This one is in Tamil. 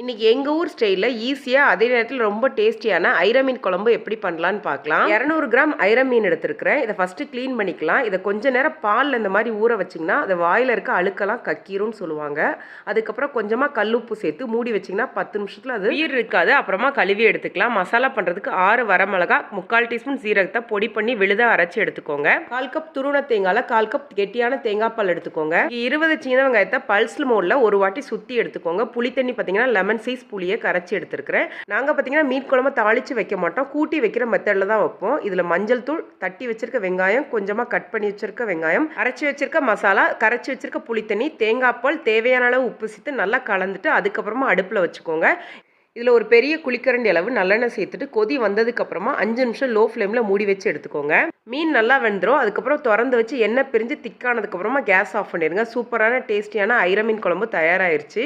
இன்னைக்கு எங்கள் ஊர் ஸ்டைலில் ஈஸியாக அதே நேரத்தில் ரொம்ப டேஸ்டியான ஐர மீன் குழம்பு எப்படி பண்ணலான்னு பார்க்கலாம் இரநூறு கிராம் ஐர மீன் எடுத்திருக்கிறேன். இதை ஃபஸ்ட்டு க்ளீன் பண்ணிக்கலாம். இதை கொஞ்ச நேரம் பாலில் இந்த மாதிரி ஊற வச்சிங்கன்னா அது வாயில் இருக்க அழுக்கெல்லாம் கக்கீரும்னு சொல்லுவாங்க. அதுக்கப்புறம் கொஞ்சமாக கல்லுப்பு சேர்த்து மூடி வச்சிங்கன்னா பத்து நிமிஷத்தில் அது உயிர் இருக்காது. அப்புறமா கழுவி எடுத்துக்கலாம். மசாலா பண்ணுறதுக்கு ஆறு வரமிளகா முக்கால் டீஸ்பூன் சீரகத்தை பொடி பண்ணி விழுத அரைச்சி எடுத்துக்கோங்க. கால் கப் துருவன தேங்காயில் கால் கப் கெட்டியான தேங்காய் பால் எடுத்துக்கோங்க இருபது சின்ன வெங்காயத்தை பல்ஸ் மோடில் ஒரு வாட்டி சுற்றி எடுத்துக்கோங்க. புளி தண்ணி பார்த்தீங்கன்னா லெமன் சைஸ் புளியை கரைச்சி எடுத்துருக்கிறேன். நாங்கள் பார்த்தீங்கன்னா மீன் குழம்பு தாளித்து வைக்க மாட்டோம். கூட்டி வைக்கிற மெத்தடில் தான் வைப்போம். இதில் மஞ்சள் தூள் தட்டி வச்சிருக்க வெங்காயம் கொஞ்சமாக கட் பண்ணி வச்சிருக்க வெங்காயம் அரைச்சி வச்சிருக்க மசாலா கரைச்சி வச்சிருக்க புளி தேங்காய் பால் தேவையான அளவு உப்பு சேர்த்து நல்லா கலந்துட்டு அதுக்கப்புறமா அடுப்பில் வச்சுக்கோங்க. இதில் ஒரு பெரிய குளிக்கரண்டி அளவு நல்லெண்ணெய் சேர்த்துட்டு கொதி வந்ததுக்கப்புறமா அஞ்சு நிமிஷம் லோ ஃப்ளேமில் மூடி வச்சு எடுத்துக்கோங்க. மீன் நல்லா வெந்துடும் அதுக்கப்புறம் திறந்து வச்சு எண்ணெய் பிரிஞ்சு திக்கானதுக்கப்புறமா கேஸ் ஆஃப் பண்ணிடுங்க. சூப்பரான டேஸ்டியான ஐரமீன் குழம்பு தயாராகிருச்சு